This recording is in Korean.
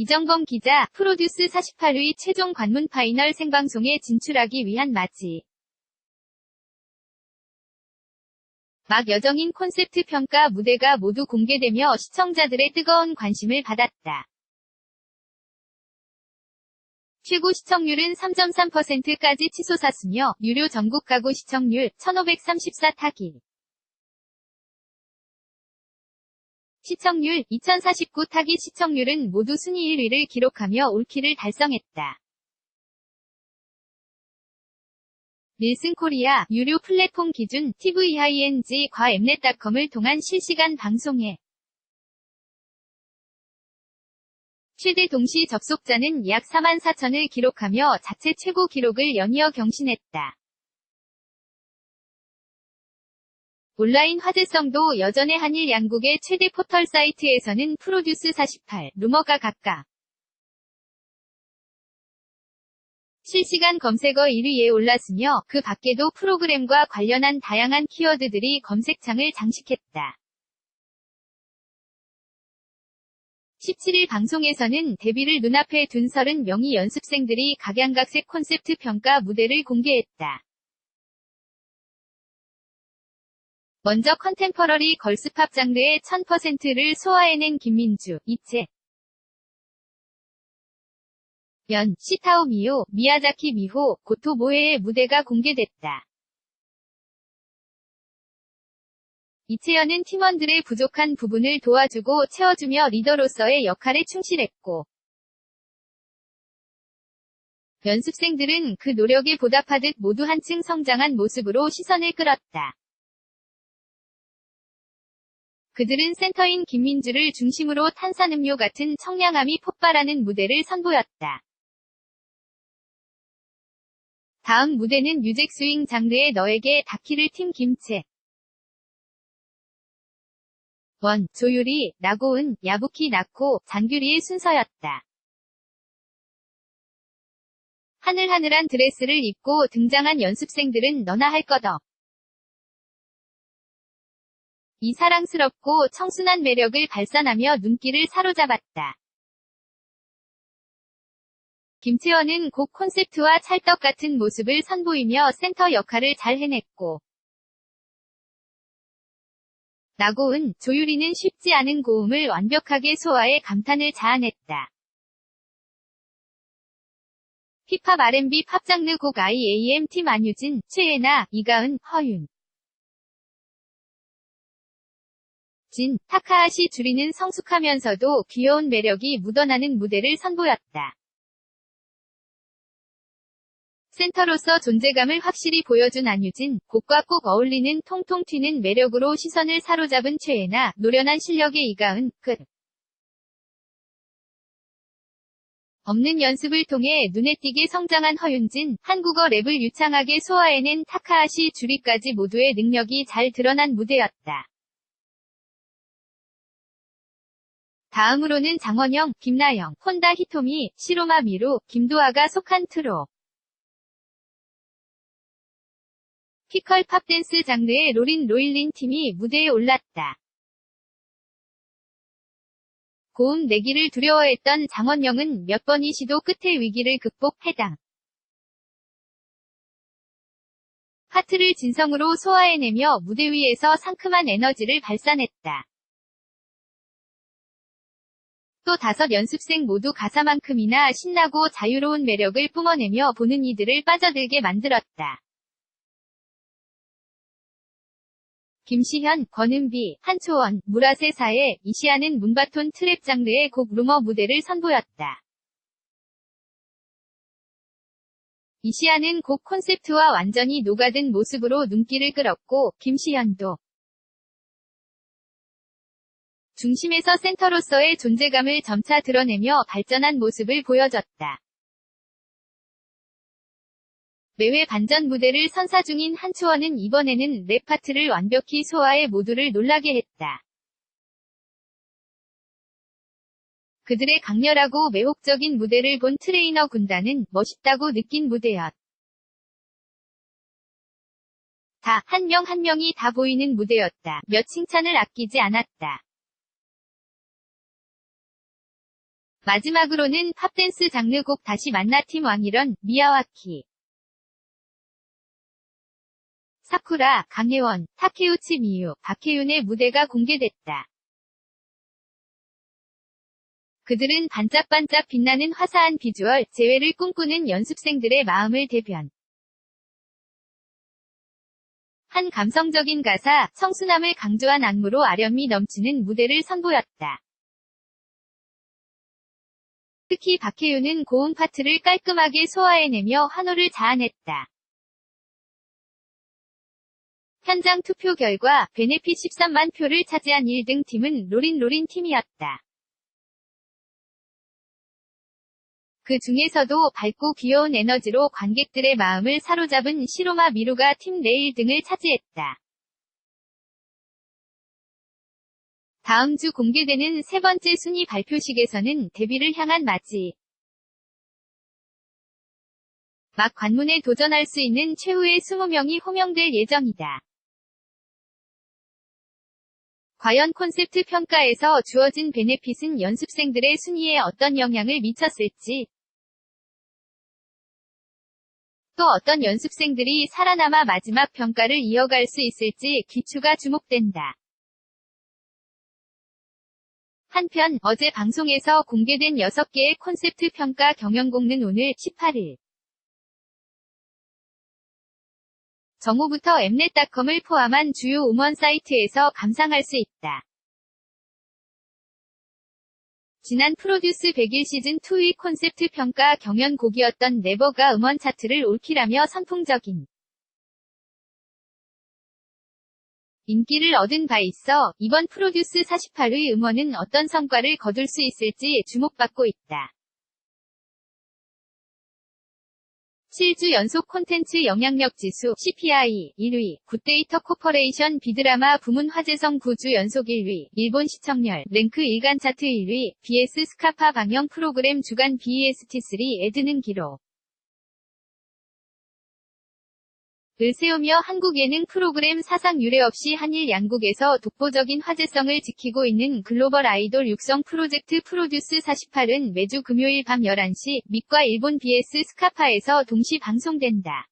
이정범 기자, 프로듀스 48위 최종 관문 파이널 생방송에 진출하기 위한 맞이. 막 여정인 콘셉트 평가 무대가 모두 공개되며 시청자들의 뜨거운 관심을 받았다. 최고 시청률은 3.3%까지 치솟았으며 유료 전국 가구 시청률 1534 타기. 시청률 2049 타깃 시청률은 모두 순위 1위를 기록하며 올킬을 달성했다. 닐슨 코리아 유료 플랫폼 기준 TVING 과 엠넷닷컴을 통한 실시간 방송에 최대 동시 접속자는 약 4만 4천을 기록하며 자체 최고 기록을 연이어 경신했다. 온라인 화제성도 여전해 한일 양국의 최대 포털 사이트에서는 프로듀스 48, 루머가 각각 실시간 검색어 1위에 올랐으며 그 밖에도 프로그램과 관련한 다양한 키워드들이 검색창을 장식했다. 17일 방송에서는 데뷔를 눈앞에 둔 30명의 연습생들이 각양각색 콘셉트 평가 무대를 공개했다. 먼저 컨템퍼러리 걸스팝 장르의 1000%를 소화해낸 김민주, 이채, 연, 시타오 미오, 미야자키 미호, 고토 모에의 무대가 공개됐다. 이채연은 팀원들의 부족한 부분을 도와주고 채워주며 리더로서의 역할에 충실했고, 연습생들은 그 노력에 보답하듯 모두 한층 성장한 모습으로 시선을 끌었다. 그들은 센터인 김민주를 중심으로 탄산음료 같은 청량함이 폭발하는 무대를 선보였다. 다음 무대는 뮤직 스윙 장르의 너에게 닿기를 팀 김채. 원, 조유리, 나고은, 야부키 나코, 장규리의 순서였다. 하늘하늘한 드레스를 입고 등장한 연습생들은 너나 할 것 없. 이 사랑스럽고 청순한 매력을 발산하며 눈길을 사로잡았다. 김채원은 곡 콘셉트와 찰떡 같은 모습을 선보이며 센터 역할을 잘 해냈고 나고은, 조유리는 쉽지 않은 고음을 완벽하게 소화해 감탄을 자아냈다. 힙합 R&B 팝 장르 곡 IAM 팀 안유진, 최애나, 이가은, 허윤 진, 타카하시 주리는 성숙하면서도 귀여운 매력이 묻어나는 무대를 선보였다. 센터로서 존재감을 확실히 보여준 안유진, 곡과 꼭 어울리는 통통 튀는 매력으로 시선을 사로잡은 최애나, 노련한 실력의 이가은, 끝. 없는 연습을 통해 눈에 띄게 성장한 허윤진, 한국어 랩을 유창하게 소화해낸 타카하시 주리까지 모두의 능력이 잘 드러난 무대였다. 다음으로는 장원영, 김나영, 혼다 히토미, 시로마 미루, 김도아가 속한 트로. 피컬 팝댄스 장르의 로린 로일린 팀이 무대에 올랐다. 고음 내기를 두려워했던 장원영은 몇 번의 시도 끝에 위기를 극복 해당. 파트를 진성으로 소화해내며 무대 위에서 상큼한 에너지를 발산했다. 또 다섯 연습생 모두 가사만큼이나 신나고 자유로운 매력을 뿜어내며 보는 이들을 빠져들게 만들었다. 김시현, 권은비, 한초원, 무라세사의 이시아는 문바톤 트랩 장르의 곡 루머 무대를 선보였다. 이시아는 곡 콘셉트와 완전히 녹아든 모습으로 눈길을 끌었고, 김시현도 중심에서 센터로서의 존재감을 점차 드러내며 발전한 모습을 보여줬다. 매회 반전 무대를 선사 중인 한초원은 이번에는 랩 파트를 완벽히 소화해 모두를 놀라게 했다. 그들의 강렬하고 매혹적인 무대를 본 트레이너 군단은 멋있다고 느낀 무대였. 다, 한 명 한 명이 다 보이는 무대였다. 몇 칭찬을 아끼지 않았다. 마지막으로는 팝댄스 장르 곡 다시 만나 팀 왕이런 미야와키. 사쿠라, 강혜원, 타케우치 미유, 박혜윤의 무대가 공개됐다. 그들은 반짝반짝 빛나는 화사한 비주얼, 재회를 꿈꾸는 연습생들의 마음을 대변. 한 감성적인 가사, 청순함을 강조한 안무로 아련미 넘치는 무대를 선보였다. 특히 박혜윤은 고음 파트를 깔끔하게 소화해내며 환호를 자아냈다. 현장 투표 결과 베네핏 13만 표를 차지한 1등 팀은 로린로린 팀이었다. 그 중에서도 밝고 귀여운 에너지로 관객들의 마음을 사로잡은 시로마 미루가 팀 내 1등을 차지했다. 다음 주 공개되는 세 번째 순위 발표식에서는 데뷔를 향한 맞이. 막 관문에 도전할 수 있는 최후의 20명이 호명될 예정이다. 과연 콘셉트 평가에서 주어진 베네핏은 연습생들의 순위에 어떤 영향을 미쳤을지, 또 어떤 연습생들이 살아남아 마지막 평가를 이어갈 수 있을지 기추가 주목된다. 한편 어제 방송에서 공개된 6개의 콘셉트 평가 경연곡는 오늘 18일 정오부터 엠넷닷컴을 포함한 주요 음원 사이트에서 감상할 수 있다. 지난 프로듀스 100일 시즌 2의 콘셉트 평가 경연곡이었던 네버가 음원 차트를 올킬하며 선풍적인 인기를 얻은 바 있어 이번 프로듀스 48의 음원은 어떤 성과를 거둘 수 있을지 주목받고 있다. 7주 연속 콘텐츠 영향력 지수 CPI 1위, 굿데이터 코퍼레이션 비드라마 부문 화제성 9주 연속 1위, 일본 시청률 랭크 일간 차트 1위, BS 스카파 방영 프로그램 주간 BEST3 에드는 기록. 을 세우며 한국 예능 프로그램 사상 유례 없이 한일 양국에서 독보적인 화제성을 지키고 있는 글로벌 아이돌 육성 프로젝트 프로듀스 48은 매주 금요일 밤 11시, 밑과 일본 BS 스카파에서 동시 방송된다.